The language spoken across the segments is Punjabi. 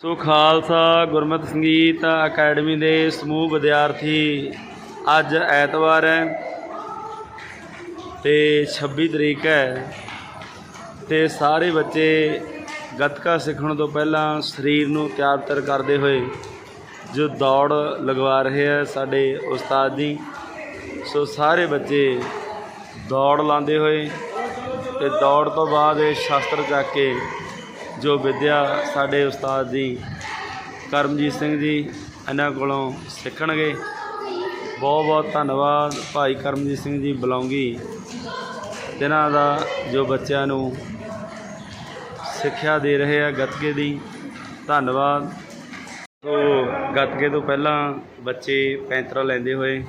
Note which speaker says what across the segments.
Speaker 1: ਸੋ ਖਾਲਸਾ ਗੁਰਮਤਿ ਸੰਗੀਤ ਅਕੈਡਮੀ ਦੇ ਸਮੂਹ ਵਿਦਿਆਰਥੀ ਅੱਜ ਐਤਵਾਰ ਹੈ ਤੇ 26 ਤਰੀਕ ਹੈ ਤੇ ਸਾਰੇ ਬੱਚੇ ਗੱਤਕਾ ਸਿੱਖਣ ਤੋਂ ਪਹਿਲਾਂ ਸਰੀਰ ਨੂੰ ਤਿਆਰ ਤਰ ਕਰਦੇ ਹੋਏ ਜੋ ਦੌੜ ਲਗਵਾ ਰਹੇ ਆ ਸਾਡੇ ਉਸਤਾਦ ਜੀ। ਸੋ ਸਾਰੇ ਬੱਚੇ ਦੌੜ ਲਾਉਂਦੇ ਹੋਏ ਤੇ ਦੌੜ ਤੋਂ ਬਾਅਦ ਇਹ ਸ਼ਾਸਤਰ ਚੱਕ ਕੇ ਜੋ ਵਿਦਿਆ ਸਾਡੇ ਉਸਤਾਦ ਜੀ ਕਰਮਜੀਤ ਸਿੰਘ ਜੀ ਇਹਨਾਂ ਕੋਲੋਂ ਸਿੱਖਣਗੇ। ਬਹੁਤ ਬਹੁਤ ਧੰਨਵਾਦ ਭਾਈ ਕਰਮਜੀਤ ਸਿੰਘ ਜੀ ਬਲੌਂਗੀ, ਜਿਨ੍ਹਾਂ ਦਾ ਜੋ ਬੱਚਿਆਂ ਨੂੰ ਸਿੱਖਿਆ ਦੇ ਰਹੇ ਆ ਗੱਤਕੇ ਦੀ। ਧੰਨਵਾਦ। ਸੋ ਗੱਤਕੇ ਤੋਂ ਪਹਿਲਾਂ ਬੱਚੇ ਪੈਂਤਰਾ ਲੈਂਦੇ ਹੋਏ।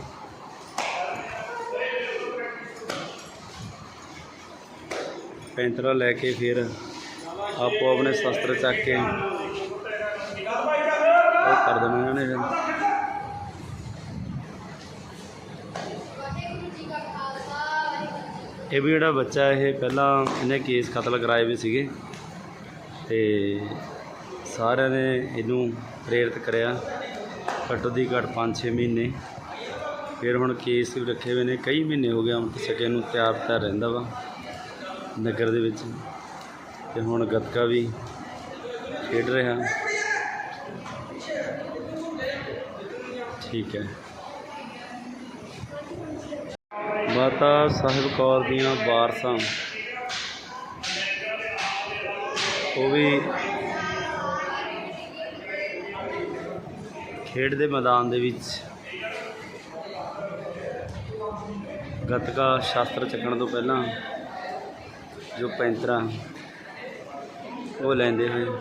Speaker 1: ਪੈਂਤਰਾ ਲੈ ਕੇ ਫਿਰ ਆਪੋ ਆਪਣੇ ਸ਼ਸਤਰ ਚੱਕ ਕੇ ਉਹ ਕਰ ਦੇਣਾ ਇਹਨਾਂ ਨੇ ਇਹ ਵੀ ਜਿਹੜਾ ਬੱਚਾ ਇਹ ਪਹਿਲਾਂ ਇਹਨੇ ਕੇਸ ਕਤਲ ਕਰਾਏ ਵੀ ਸੀਗੇ ਤੇ ਸਾਰਿਆਂ ਨੇ ਇਹਨੂੰ ਪ੍ਰੇਰਿਤ ਕਰਿਆ। ਘੱਟੋ ਦੀ ਘੱਟ 5-6 ਮਹੀਨੇ। ਫਿਰ ਹੁਣ ਕੇਸ ਵੀ ਰੱਖੇ ਹੋਏ ਨੇ। ਕਈ ਮਹੀਨੇ ਹੋ ਗਏ ਅੰਮ੍ਰਿਤ ਛਕੇ ਨੂੰ ਤਿਆਰ ਤਿਆਰ ਰਹਿੰਦਾ ਵਾ ਨਗਰ ਦੇ ਵਿੱਚ। ਤੇ ਹੁਣ ਗੱਤਕਾ ਵੀ ਖੇਡ ਰਿਹਾ। ਠੀਕ ਹੈ। ਮਾਤਾ ਸਾਹਿਬ ਕੌਰ ਦੀਆਂ ਵਾਰਸਾਂ। ਉਹ ਵੀ ਖੇਡ ਦੇ ਮੈਦਾਨ ਦੇ ਵਿੱਚ ਗੱਤਕਾ ਸ਼ਾਸਤਰ ਚੱਕਣ ਤੋਂ ਪਹਿਲਾਂ ਜੋ ਪੈਂਤਰਾ ਉਹ ਲੈਂਦੇ ਹੋਏ। ਉਹ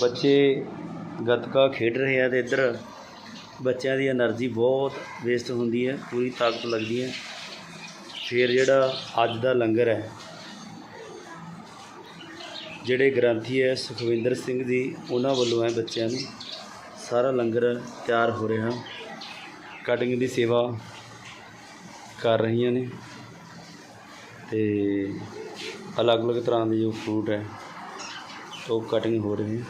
Speaker 1: ਬੱਚੇ ਗੱਤਕਾ ਖੇਡ ਰਹੇ ਆ ਤੇ ਇੱਧਰ ਬੱਚਿਆਂ ਦੀ એનર્ਜੀ ਬਹੁਤ ਵੇਸਟ ਹੁੰਦੀ ਹੈ, ਪੂਰੀ ਤਾਕਤ ਲੱਗਦੀ ਹੈ। ਫਿਰ ਜਿਹੜਾ ਅੱਜ ਦਾ ਲੰਗਰ ਹੈ, ਜਿਹੜੇ ਗ੍ਰੰਥੀ ਹੈ ਸੁਖਵਿੰਦਰ ਸਿੰਘ ਜੀ, ਉਹਨਾਂ ਵੱਲੋਂ ਹੈ ਬੱਚਿਆਂ ਨੂੰ ਸਾਰਾ ਲੰਗਰ ਤਿਆਰ ਹੋ ਰਿਹਾ। ਕਟਿੰਗ ਦੀ ਸੇਵਾ ਕਰ ਰਹੀਆਂ ਨੇ ਤੇ ਅਲੱਗ-ਅਲੱਗ ਤਰ੍ਹਾਂ ਦੇ ਜੋ ਫਰੂਟ ਹੈ ਉਹ ਕਟਿੰਗ ਹੋ ਰਹੀ ਹੈ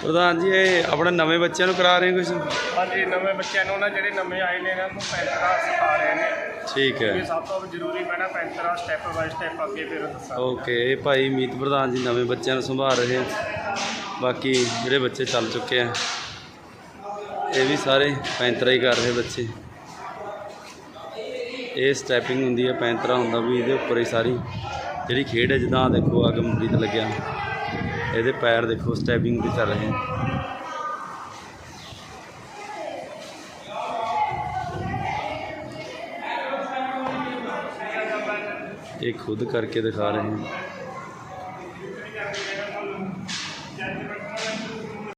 Speaker 1: ਪ੍ਰਧਾਨ ਜੀ ਇਹ ਆਪਣੇ ਨਵੇਂ ਬੱਚਿਆਂ ਨੂੰ ਕਰਾ ਰਹੇ ਕੁਝ
Speaker 2: ਹਾਂਜੀ ਨਵੇਂ ਬੱਚਿਆਂ ਨੂੰ ਨਾ ਜਿਹੜੇ ਨਵੇਂ ਆਏ ਨੇ ਇਹਨਾਂ ਨੂੰ ਪੈਂਤਰਾ ਸਿਖਾ ਰਹੇ ਨੇ।
Speaker 1: ਠੀਕ
Speaker 2: ਇਹ
Speaker 1: ਹੈ
Speaker 2: ਸਭ ਤੋਂ ਜ਼ਰੂਰੀ ਪੈਣਾ ਪੈਂਤਰਾ ਸਟੈਪ ਬਾਈ ਸਟੈਪ ਅੱਗੇ ਫਿਰ ਦੱਸਾਂ
Speaker 1: ਓਕੇ ਇਹ ਭਾਈ ਮੀਤ ਪ੍ਰਧਾਨ ਜੀ ਨਵੇਂ ਬੱਚਿਆਂ ਨੂੰ ਸੰਭਾਲ ਰਹੇ ਆ ਬਾਕੀ ਜਿਹੜੇ ਬੱਚੇ ਚੱਲ ਚੁੱਕੇ ਆ ਇਹ ਵੀ ਸਾਰੇ ਪੈਂਤਰਾ ਹੀ ਕਰ ਰਹੇ ਬੱਚੇ। ਇਹ ਸਟੈਪਿੰਗ ਹੁੰਦੀ ਹੈ ਪੈਂਤਰਾ ਹੁੰਦਾ ਵੀ ਇਹਦੇ ਉੱਪਰ ਹੀ ਸਾਰੀ ਜਿਹੜੀ ਖੇਡ ਹੈ, ਜਿੱਦਾਂ ਆਹ ਦੇਖੋ ਅਗਮਪ੍ਰੀਤ ਲੱਗਿਆ। ਇਹਦੇ ਪੈਰ ਦੇਖੋ ਸਟੈਪਿੰਗ ਵੀ ਚੱਲ ਰਹੇ ਆ। ਇਹ ਖੁਦ ਕਰਕੇ ਦਿਖਾ ਰਹੇ ਹਨ